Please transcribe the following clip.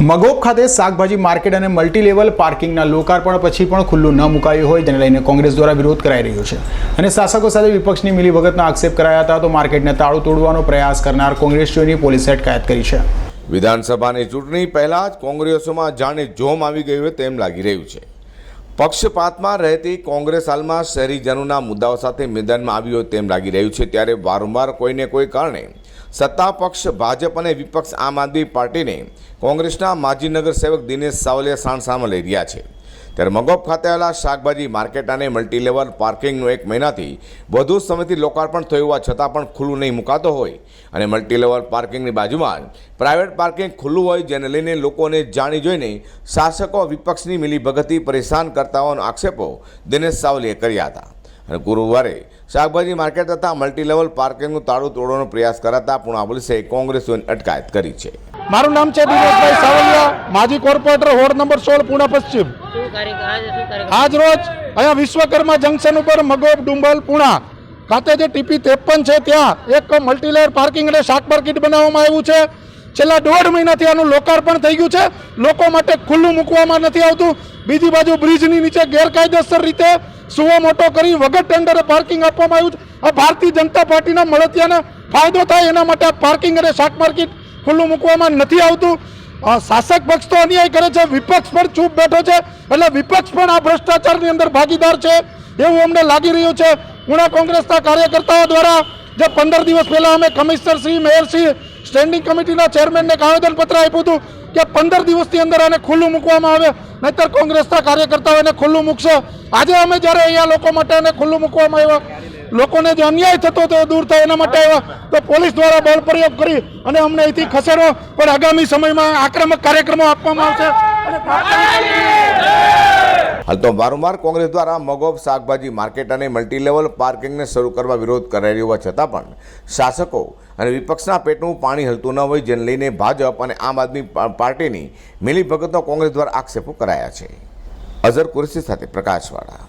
મગોબ ખાતે શાકભાજી માર્કેટ અને મલ્ટી લેવલ પાર્કિંગના લોકાર્પણ પછી પણ ખુલ્લું ન મુકાયું હોય તેને લઈને કોંગ્રેસ દ્વારા વિરોધ કરાઈ રહ્યો છે. અને શાસકો સાથે વિપક્ષની મિલીભગતનો આક્ષેપ કરાયા હતા તો માર્કેટને તાળું તોડવાનો પ્રયાસ કરનાર કોંગ્રેસીઓની પોલીસે અટકાયત કરી છે. વિધાનસભાની ચૂંટણી પહેલા જ કોંગ્રેસોમાં જાણે જોમ આવી ગયું હોય તેમ લાગી રહ્યું છે. પક્ષપાતમાં રહેતી કોંગ્રેસ હાલમાં શહેરીજનોના મુદ્દાઓ સાથે મેદાનમાં આવી હોય તેમ લાગી રહ્યું છે. ત્યારે વારંવાર કોઈને કોઈ કારણે સત્તા પક્ષ, ભાજપ અને વિપક્ષ આમ આદમી પાર્ટીને કોંગ્રેસના માજી નગર સેવક દિનેશ સાવલિયા સાણસામે લઈ રહ્યા છે. ત્યારે મગોપ ખાતે આવેલા શાકભાજી માર્કેટ અને મલ્ટીલેવલ પાર્કિંગનું એક મહિનાથી વધુ સમયથી લોકાર્પણ થયું હોવા છતાં પણ ખુલ્લું નહીં મુકાતો હોય. અને મલ્ટીલેવલ પાર્કિંગની બાજુમાં પ્રાઇવેટ પાર્કિંગ ખુલ્લું હોય જેને લઈને લોકોને જાણી જોઈને શાસકો વિપક્ષની મિલીભગતથી પરેશાન કરતા હોવાનો આક્ષેપો દિનેશ સાવલીએ કર્યા હતા. અને ગુરુવારે શાકભાજી માર્કેટ તથા મલ્ટીલેવલ પાર્કિંગનું તાળું તોડવાનો પ્રયાસ કરાતા પુણા પોલીસે કોંગ્રેસોની અટકાયત કરી છે. મારું નામ છે દિનેશભાઈ સાવલિયા. માજી કોર્પોરેટર, વોર્ડ નંબર સોળ, પુણે પશ્ચિમ. આજ રોજ અહીંયા વિશ્વકર્મા જંકશન ઉપર મગોબ, ડુંબલ, પુણા ખાતે જે ટીપી ત્રેપન છે, ત્યાં એક મલ્ટીલેયર પાર્કિંગ અને શાક માર્કેટ બનાવવામાં આવ્યું છે. છેલ્લા દોઢ મહિનાથી આનું લોકાર્પણ થઈ ગયું છે. લોકો માટે ખુલ્લું મૂકવામાં નથી આવતું. બીજી બાજુ બ્રિજની નીચે ગેરકાયદેસર રીતે સુવો મોટો કરી વગર ટેન્ડરે પાર્કિંગ આપવામાં આવ્યું છે. આ ભારતીય જનતા પાર્ટીના મળતિયાને ફાયદો થાય એના માટે પાર્કિંગ અને શાક માર્કેટ ખુલ્લું મૂકવામાં નથી આવતું. શાસક પક્ષ તો અન્યાય કરે છે, વિપક્ષ પણ ચૂપ બેઠો છે. એટલે વિપક્ષ પણ આ ભ્રષ્ટાચારની અંદર ભાગીદાર છે. એવું અમને લાગી રહ્યું છે. પૂણા કોંગ્રેસના કાર્યકર્તાઓ દ્વારા જે પંદર દિવસ પહેલાં અમે commissioner Shri, mayor Shri, standing કમિટીના ચેરમેનને આવેદનપત્ર આપ્યું હતું કે પંદર દિવસની અંદર આને ખુલ્લું મૂકવામાં આવે. નહીતર કોંગ્રેસના કાર્યકર્તાઓ એને ખુલ્લું મૂકશે. આજે અમે જ્યારે અહીંયા લોકો માટે એને ખુલ્લું મૂકવામાં આવ્યા. લોકોને જે અન્યાય થતો હતો દૂર થાય, એના માટે આવ્યા. તો પોલીસ દ્વારા બળ પ્રયોગ કરી અને અમને અહીંથી ખસેડો. પણ આગામી સમયમાં આક્રમક કાર્યક્રમો આપવામાં આવશે. હાલ તો વારંવાર કોંગ્રેસ દ્વારા મગોબ શાકભાજી માર્કેટ અને મલ્ટીલેવલ પાર્કિંગને શરૂ કરવા વિરોધ કરાઈ હોવા છતાં પણ શાસકો અને વિપક્ષના પેટનું પાણી હલતું ન હોય જેને લઈને ભાજપ અને આમ આદમી પાર્ટીની મિલીભગતનો કોંગ્રેસ દ્વારા આક્ષેપો કરાયા છે. અઝર કુરેશી સાથે પ્રકાશવાળા